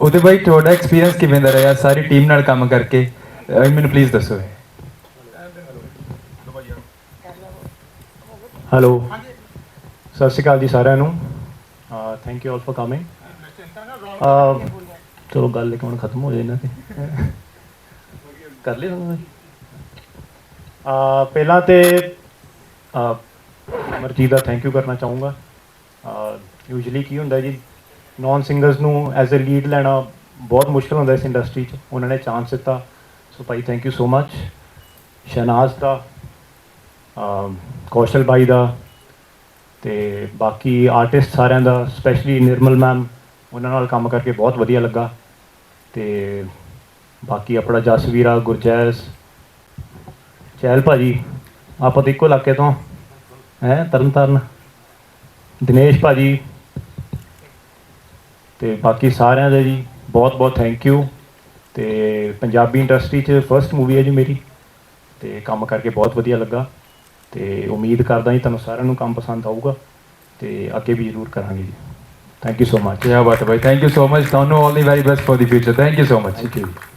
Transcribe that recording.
ਉਹਦੇ ਬਾਈ ਤੁਹਾਡਾ ਐਕਸਪੀਰੀਅੰਸ ਕਿਵੇਂ ਦਾ ਰਿਹਾ? ਸਾਰੀ ਟੀਮ ਨਾਲ ਕੰਮ ਕਰਕੇ। ਮੈਨੂੰ ਪਲੀਜ਼ ਦੱਸੋ। ਹੈਲੋ ਸਤਿ ਸ਼੍ਰੀ ਅਕਾਲ ਜੀ ਸਾਰਿਆਂ ਨੂੰ। Thank you all for coming ਚਲੋ ਗੱਲ ਇੱਕ ਹੁਣ ਖਤਮ ਹੋ ਜਾਏ ਇਹਨਾਂ ਤੇ। ਕਰ ਲਈ ਤੁਹਾਨੂੰ ਅਹ ਪਹਿਲਾਂ ਤੇ ਅਮਰਜੀਤ ਦਾ ਥੈਂਕ ਯੂ ਕਰਨਾ ਚਾਹੂੰਗਾ। ਯੂਜੂਲੀ ਕੀ ਹੁੰਦਾ ਜੀ ਨੌਨ ਸਿੰਗਰਸ ਨੂੰ ਐਜ਼ ਅ ਲੀਡ ਲੈਣਾ ਬਹੁਤ ਮੁਸ਼ਕਲ ਹੁੰਦਾ ਇਸ ਇੰਡਸਟਰੀ 'ਚ। ਉਹਨਾਂ ਨੇ ਚਾਂਸ ਦਿੱਤਾ। ਸੋ ਭਾਈ ਥੈਂਕ ਯੂ ਸੋ ਮੱਚ ਸ਼ਹਨਾਜ਼ ਦਾ ਕੌਸ਼ਲ ਬਾਈ ਦਾ ਤੇ ਬਾਕੀ ਆਰਟਿਸਟ ਸਾਰਿਆਂ ਦਾ ਸਪੈਸ਼ਲੀ ਨਿਰਮਲ ਮੈਮ ਉਹਨਾਂ ਨਾਲ ਕੰਮ ਕਰਕੇ ਬਹੁਤ ਵਧੀਆ ਲੱਗਾ। ਤੇ ਬਾਕੀ ਆਪਣਾ ਜਸਵੀਰਾ, ਗੁਰਜੈਸ, ਚਹਿਲ ਭਾਜੀ, ਆਪਾਂ ਤਾਂ ਇੱਕੋ ਇਲਾਕੇ ਤੋਂ। ਹੈ ਤਰਨਤਾਰਨ ਦਿਨੇਸ਼ ਭਾਜੀ ਤੇ ਬਾਕੀ ਸਾਰਿਆਂ ਦਾ ਜੀ ਬਹੁਤ ਬਹੁਤ ਥੈਂਕ ਯੂ ਤੇ ਪੰਜਾਬੀ ਇੰਡਸਟਰੀ 'ਚ ਫਰਸਟ ਮੂਵੀ ਹੈ ਜੀ ਮੇਰੀ ਤੇ ਕੰਮ ਕਰਕੇ ਬਹੁਤ ਵਧੀਆ ਲੱਗਾ ਤੇ ਉਮੀਦ ਕਰਦਾ ਜੀ ਤੁਹਾਨੂੰ ਸਾਰਿਆਂ ਨੂੰ ਕੰਮ ਪਸੰਦ ਆਊਗਾ ਤੇ ਅੱਗੇ ਵੀ ਜ਼ਰੂਰ ਕਰਾਂਗੇ ਜੀ। ਥੈਂਕ ਯੂ ਸੋ ਮਚ ਕੀ ਬਾਤ ਹੈ ਬਾਈ ਥੈਂਕ ਯੂ ਸੋ ਮਚ ਤੁਹਾਨੂੰ all the very best for the future thank you so much